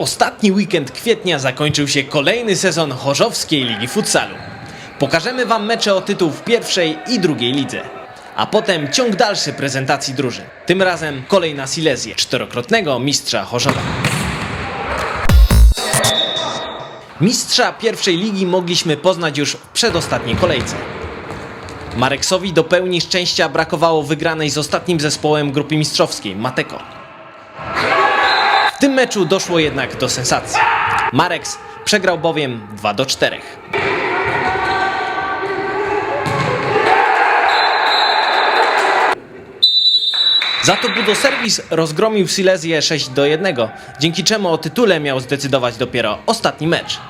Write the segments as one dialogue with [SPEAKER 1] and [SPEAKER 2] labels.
[SPEAKER 1] ostatni weekend kwietnia zakończył się kolejny sezon Chorzowskiej Ligi Futsalu. Pokażemy Wam mecze o tytuł w pierwszej i drugiej lidze. A potem ciąg dalszy prezentacji drużyn. Tym razem kolej na Silezję, czterokrotnego mistrza Chorzowa. Mistrza pierwszej ligi mogliśmy poznać już w przedostatniej kolejce. Mareksowi do pełni szczęścia brakowało wygranej z ostatnim zespołem grupy mistrzowskiej, Mateko. Tym meczu doszło jednak do sensacji. Mareks przegrał bowiem 2 do 4. Za to Budoserwis rozgromił Silesię 6 do 1, dzięki czemu o tytule miał zdecydować dopiero ostatni mecz.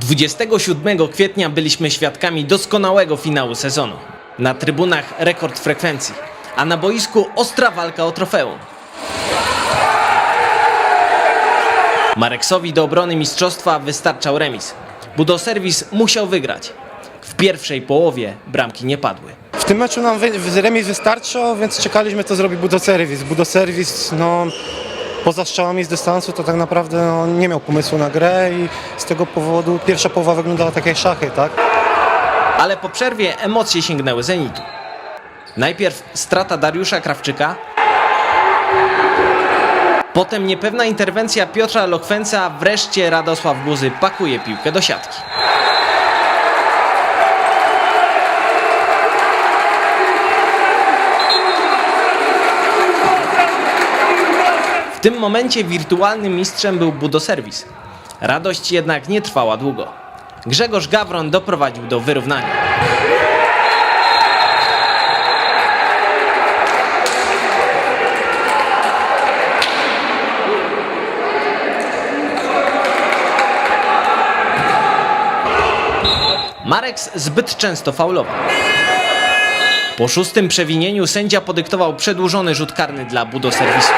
[SPEAKER 1] 27 kwietnia byliśmy świadkami doskonałego finału sezonu. Na trybunach rekord frekwencji, a na boisku ostra walka o trofeum. Mareksowi do obrony mistrzostwa wystarczał remis. Budoserwis musiał wygrać. W pierwszej połowie bramki nie padły.
[SPEAKER 2] W tym meczu nam wy- remis wystarczał, więc czekaliśmy co zrobi Budoserwis. Budoserwis no, poza strzałami z dystansu to tak naprawdę no, nie miał pomysłu na grę i z tego powodu pierwsza połowa wyglądała tak jak szachy, tak?
[SPEAKER 1] Ale po przerwie emocje sięgnęły zenitu. Najpierw strata Dariusza Krawczyka, potem niepewna interwencja Piotra Lokwęca, wreszcie Radosław Guzy pakuje piłkę do siatki. W tym momencie wirtualnym mistrzem był Budoserwis. Radość jednak nie trwała długo. Grzegorz Gawron doprowadził do wyrównania. Mareks zbyt często faulował. Po szóstym przewinieniu sędzia podyktował przedłużony rzut karny dla Budoserwisu.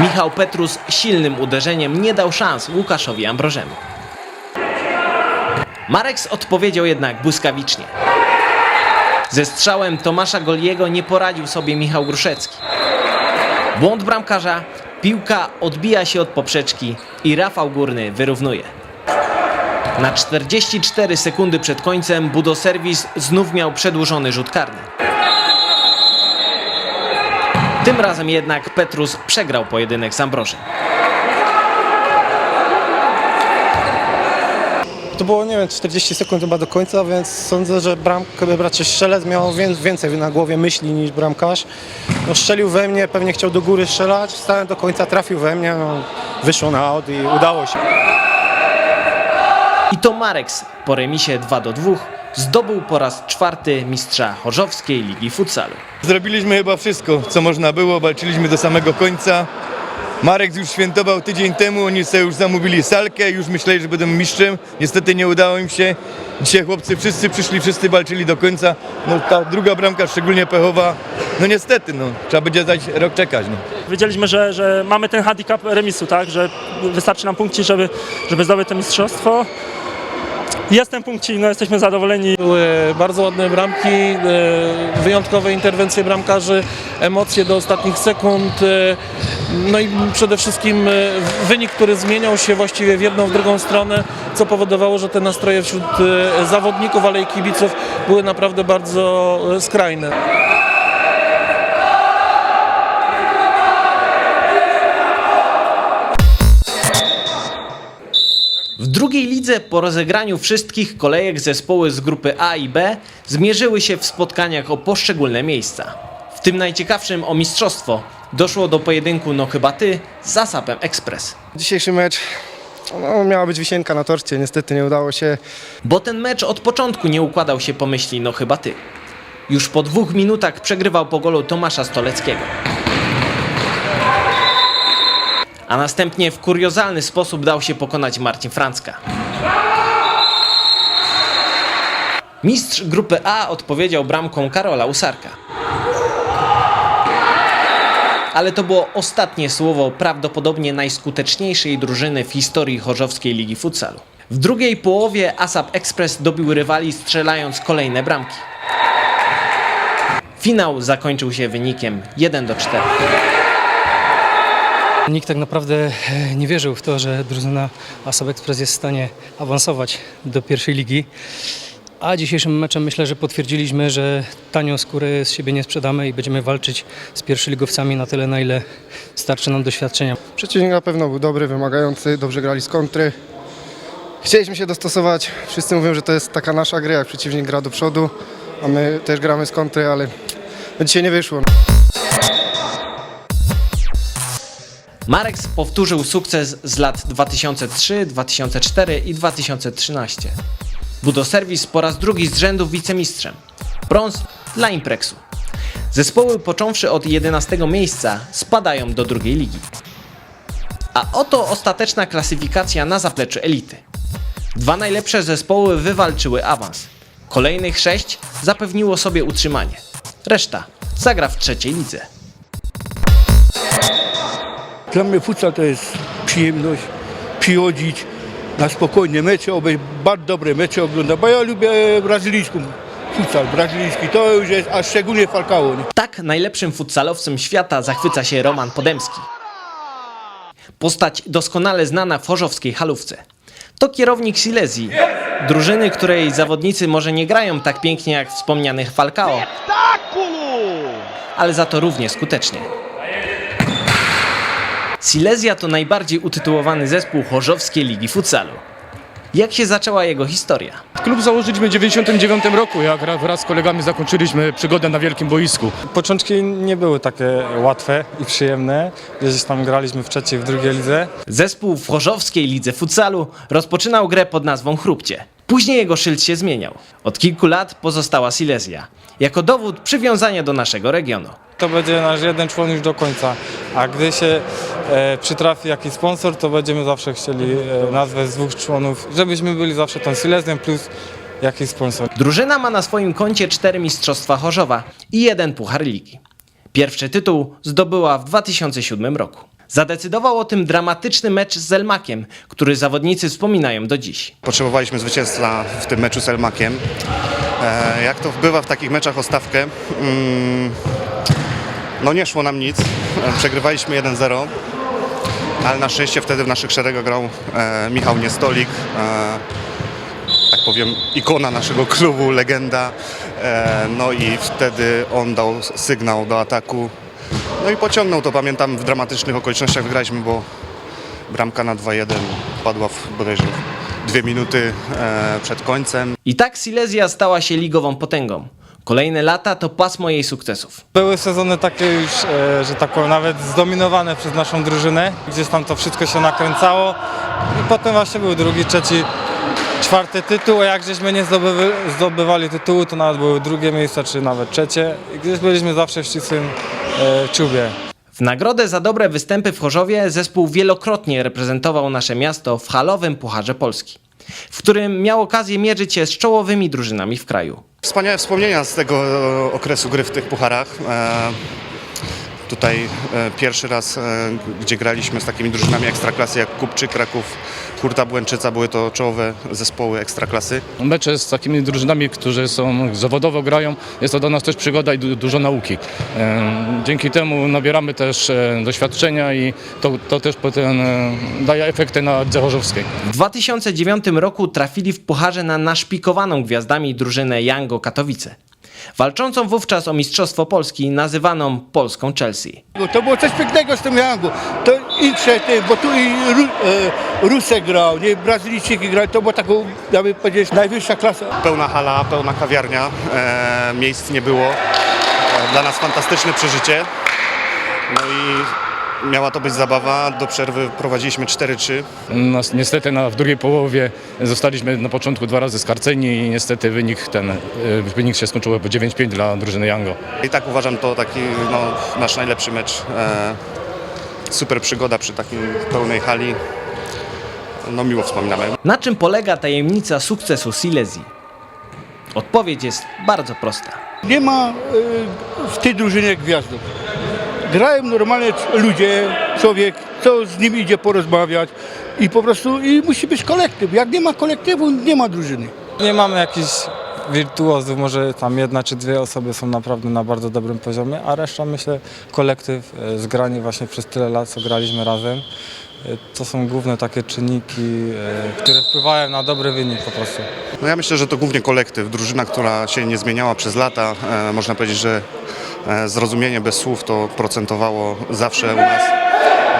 [SPEAKER 1] Michał Petrus silnym uderzeniem nie dał szans Łukaszowi Ambrożemu. Mareks odpowiedział jednak błyskawicznie. Ze strzałem Tomasza Goliego nie poradził sobie Michał Gruszecki. Błąd bramkarza, piłka odbija się od poprzeczki i Rafał Górny wyrównuje. Na 44 sekundy przed końcem Budoserwis znów miał przedłużony rzut karny. Tym razem jednak Petrus przegrał pojedynek z Ambrożem.
[SPEAKER 2] To było, nie wiem, 40 sekund chyba do końca, więc sądzę, że bramkę, raczej strzelec miał wię- więcej na głowie myśli niż bramkarz. No, strzelił we mnie, pewnie chciał do góry strzelać, stałem do końca, trafił we mnie, no, wyszło na aut i udało się.
[SPEAKER 1] I to Mareks po remisie 2 do 2 zdobył po raz czwarty mistrza Chorzowskiej Ligi Futsalu.
[SPEAKER 3] Zrobiliśmy chyba wszystko, co można było, walczyliśmy do samego końca. Marek już świętował tydzień temu, oni sobie już zamówili salkę, już myśleli, że będą mistrzem. Niestety nie udało im się. Dzisiaj chłopcy wszyscy przyszli, wszyscy walczyli do końca. No ta druga bramka szczególnie pechowa. No niestety, no, trzeba będzie dać rok czekać. No.
[SPEAKER 4] Wiedzieliśmy, że, że mamy ten handicap remisu, tak? że wystarczy nam punkci, żeby, żeby zdobyć to mistrzostwo. Jest ten no jesteśmy zadowoleni.
[SPEAKER 5] Były bardzo ładne bramki, e, wyjątkowe interwencje bramkarzy, emocje do ostatnich sekund. e, No i przede wszystkim e, wynik, który zmieniał się właściwie w jedną, w drugą stronę, co powodowało, że te nastroje wśród zawodników, ale i kibiców były naprawdę bardzo skrajne.
[SPEAKER 1] Drugiej lidze po rozegraniu wszystkich kolejek zespoły z grupy A i B zmierzyły się w spotkaniach o poszczególne miejsca. W tym najciekawszym o mistrzostwo doszło do pojedynku No chyba ty z Zasapem Express.
[SPEAKER 2] Dzisiejszy mecz no, miała być wisienka na torcie, niestety nie udało się.
[SPEAKER 1] Bo ten mecz od początku nie układał się po myśli No chyba ty. Już po dwóch minutach przegrywał po golu Tomasza Stoleckiego. A następnie w kuriozalny sposób dał się pokonać Marcin Francka. Mistrz grupy A odpowiedział bramką Karola Usarka. Ale to było ostatnie słowo prawdopodobnie najskuteczniejszej drużyny w historii Chorzowskiej Ligi Futsalu. W drugiej połowie ASAP Express dobił rywali strzelając kolejne bramki. Finał zakończył się wynikiem 1 do 4.
[SPEAKER 6] Nikt tak naprawdę e, nie wierzył w to, że drużyna Asab Express jest w stanie awansować do pierwszej ligi. A dzisiejszym meczem myślę, że potwierdziliśmy, że tanią skórę z siebie nie sprzedamy i będziemy walczyć z pierwszoligowcami na tyle, na ile starczy nam doświadczenia.
[SPEAKER 7] Przeciwnik na pewno był dobry, wymagający, dobrze grali z kontry. Chcieliśmy się dostosować. Wszyscy mówią, że to jest taka nasza gra, jak przeciwnik gra do przodu, a my też gramy z kontry, ale dzisiaj nie wyszło.
[SPEAKER 1] Marek powtórzył sukces z lat 2003, 2004 i 2013. Budoserwis po raz drugi z rzędu wicemistrzem. Brąz dla Imprexu. Zespoły począwszy od 11 miejsca spadają do drugiej ligi. A oto ostateczna klasyfikacja na zapleczu elity. Dwa najlepsze zespoły wywalczyły awans. Kolejnych sześć zapewniło sobie utrzymanie. Reszta zagra w trzeciej lidze.
[SPEAKER 8] Dla mnie futsal to jest przyjemność, przychodzić na spokojne mecze, bardzo dobre mecze oglądać, bo ja lubię brazylijską futsal, brazylijski, to już jest, a szczególnie Falcao. Nie?
[SPEAKER 1] Tak najlepszym futsalowcem świata zachwyca się Roman Podemski. Postać doskonale znana w chorzowskiej halówce. To kierownik Silesii, drużyny, której zawodnicy może nie grają tak pięknie jak wspomnianych Falcao, ale za to równie skutecznie. Silesia to najbardziej utytułowany zespół chorzowskiej ligi futsalu. Jak się zaczęła jego historia?
[SPEAKER 9] Klub założyliśmy w 1999 roku, jak ra- wraz z kolegami zakończyliśmy przygodę na wielkim boisku.
[SPEAKER 10] Początki nie były takie łatwe i przyjemne. Gdzieś tam graliśmy w trzeciej, w drugiej lidze.
[SPEAKER 1] Zespół w chorzowskiej lidze futsalu rozpoczynał grę pod nazwą Chrupcie. Później jego szyld się zmieniał. Od kilku lat pozostała Silesia. Jako dowód przywiązania do naszego regionu.
[SPEAKER 10] To będzie nasz jeden człon już do końca. A gdy się e, przytrafi jakiś sponsor, to będziemy zawsze chcieli e, nazwę z dwóch członów, żebyśmy byli zawsze tą Silesem plus jakiś sponsor.
[SPEAKER 1] Drużyna ma na swoim koncie cztery mistrzostwa Chorzowa i jeden puchar ligi. Pierwszy tytuł zdobyła w 2007 roku. Zadecydował o tym dramatyczny mecz z Zelmakiem, który zawodnicy wspominają do dziś.
[SPEAKER 11] Potrzebowaliśmy zwycięstwa w tym meczu z Elmakiem. E, jak to bywa w takich meczach o stawkę, mm, no nie szło nam nic. E, Przegrywaliśmy 1-0, ale na szczęście wtedy w naszych szeregach grał e, Michał Niestolik, e, tak powiem ikona naszego klubu, legenda. E, no i wtedy on dał sygnał do ataku. No i pociągnął to, pamiętam, w dramatycznych okolicznościach wygraliśmy, bo bramka na 2-1 padła w bodajże dwie minuty e, przed końcem.
[SPEAKER 1] I tak Silesia stała się ligową potęgą. Kolejne lata to pasmo jej sukcesów.
[SPEAKER 10] Były sezony takie już, e, że tak powiem, nawet zdominowane przez naszą drużynę. Gdzieś tam to wszystko się nakręcało. I potem właśnie był drugi, trzeci, czwarty tytuł, a jak żeśmy nie zdobywy, zdobywali tytułu, to nawet były drugie miejsca, czy nawet trzecie. I gdzieś byliśmy zawsze w ścisłym e, czubie.
[SPEAKER 1] W nagrodę za dobre występy w Chorzowie zespół wielokrotnie reprezentował nasze miasto w halowym Pucharze Polski, w którym miał okazję mierzyć się z czołowymi drużynami w kraju.
[SPEAKER 11] Wspaniałe wspomnienia z tego e, okresu gry w tych pucharach. E, tutaj e, pierwszy raz, gdzie graliśmy z takimi drużynami ekstraklasy jak Kupczyk, Kraków, Hurta Błęczyca, były to czołowe zespoły ekstraklasy.
[SPEAKER 9] Mecze z takimi drużynami, którzy są zawodowo grają, jest to dla nas też przygoda i du- dużo nauki. Dzięki temu nabieramy też e, doświadczenia i to, to też potem e, daje efekty na Adze Chorzowskiej.
[SPEAKER 1] W 2009 roku trafili w Pucharze na naszpikowaną gwiazdami drużynę Jango Katowice, walczącą wówczas o Mistrzostwo Polski nazywaną Polską Chelsea.
[SPEAKER 8] To było coś pięknego z tym Jangu. To i ty, bo tu i Ru, e, Rusek grał, nie, Brazylijczyki grali, to była taką, ja bym powiedział, najwyższa klasa.
[SPEAKER 11] Pełna hala, pełna kawiarnia, e, miejsc nie było. E, dla nas fantastyczne przeżycie. No i miała to być zabawa. Do przerwy prowadziliśmy 4-3.
[SPEAKER 9] Nas, niestety na, w drugiej połowie zostaliśmy na początku dwa razy skarceni i niestety wynik, ten, e, wynik się skończył po 9-5 dla drużyny Jango.
[SPEAKER 11] I tak uważam to taki no, nasz najlepszy mecz. E, super przygoda przy takiej pełnej hali. No miło wspominamy.
[SPEAKER 1] Na czym polega tajemnica sukcesu Silesii? Odpowiedź jest bardzo prosta.
[SPEAKER 8] Nie ma e, w tej drużynie gwiazdów. Grają normalnie ludzie, człowiek, co z nimi idzie porozmawiać i po prostu i musi być kolektyw. Jak nie ma kolektywu, nie ma drużyny.
[SPEAKER 10] Nie mamy jakichś wirtuozów, może tam jedna czy dwie osoby są naprawdę na bardzo dobrym poziomie, a reszta myślę kolektyw, e, zgrani właśnie przez tyle lat, co graliśmy razem. E, To są główne takie czynniki, e, które wpływają na dobry wynik po prostu.
[SPEAKER 11] No ja myślę, że to głównie kolektyw, drużyna, która się nie zmieniała przez lata. Można powiedzieć, że zrozumienie bez słów to procentowało zawsze u nas.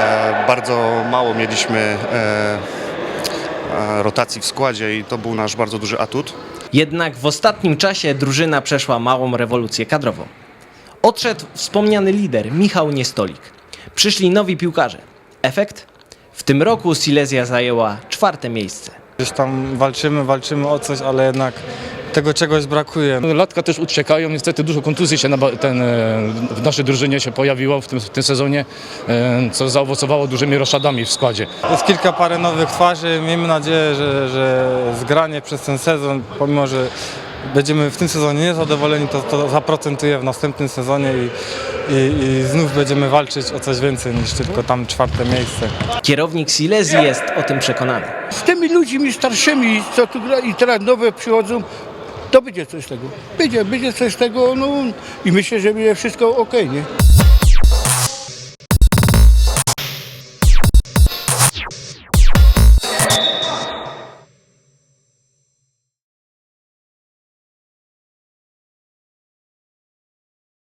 [SPEAKER 11] E, bardzo mało mieliśmy e, e, rotacji w składzie i to był nasz bardzo duży atut.
[SPEAKER 1] Jednak w ostatnim czasie drużyna przeszła małą rewolucję kadrową. Odszedł wspomniany lider Michał Niestolik. Przyszli nowi piłkarze. Efekt? W tym roku Silesia zajęła czwarte miejsce.
[SPEAKER 10] Gdzieś tam walczymy, walczymy o coś, ale jednak tego czegoś brakuje.
[SPEAKER 9] Latka też uciekają, niestety dużo kontuzji się na, ten, e, w naszej drużynie się pojawiło w tym, w tym sezonie, e, co zaowocowało dużymi roszadami w składzie.
[SPEAKER 10] Jest kilka parę nowych twarzy. Miejmy nadzieję, że, że zgranie przez ten sezon, pomimo że będziemy w tym sezonie niezadowoleni, to, to zaprocentuje w następnym sezonie i, i, i znów będziemy walczyć o coś więcej niż tylko tam czwarte miejsce.
[SPEAKER 1] Kierownik Silesii jest o tym przekonany.
[SPEAKER 8] Z tymi ludźmi starszymi, co tu gra i teraz nowe przychodzą, to będzie coś z tego. Będzie, będzie coś z tego, no i myślę, że będzie wszystko ok, nie?